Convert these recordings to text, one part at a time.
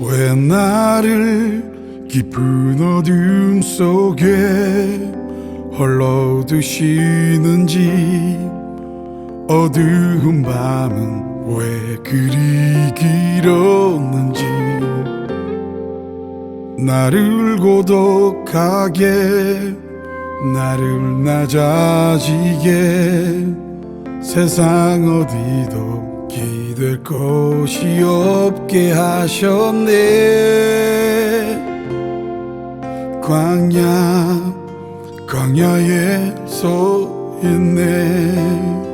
왜 나를 깊은 어둠 속에 홀로 두시는지 어두운 밤은 왜 그리 길었는지 나를 고독하게 나를 낮아지게. 세상 어디도 기댈 곳이 없게 하셨네. 광야 광야에 서 있네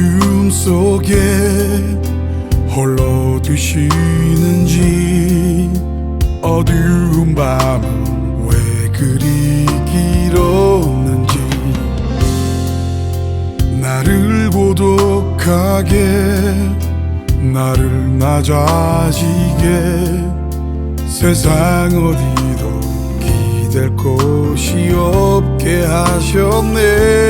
어둠 속에 홀로 두시는지 어두운 밤은 왜 그리 길었는지 나를 고독하게 나를 낮아지게 세상 어디도 기댈 곳이 없게 하셨네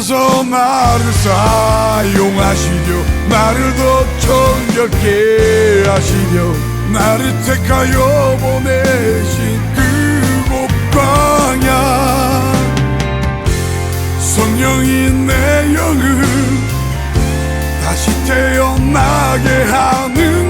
주께서 나를 사용하시려 나를 더 정결케 하시려 나를 택하여 보내신 그곳 광야 성령이 내 영을 다시 태어나게 하는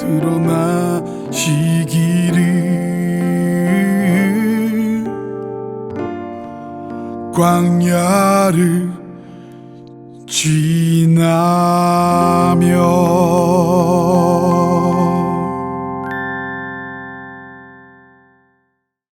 드러나시기를 광야를 지나며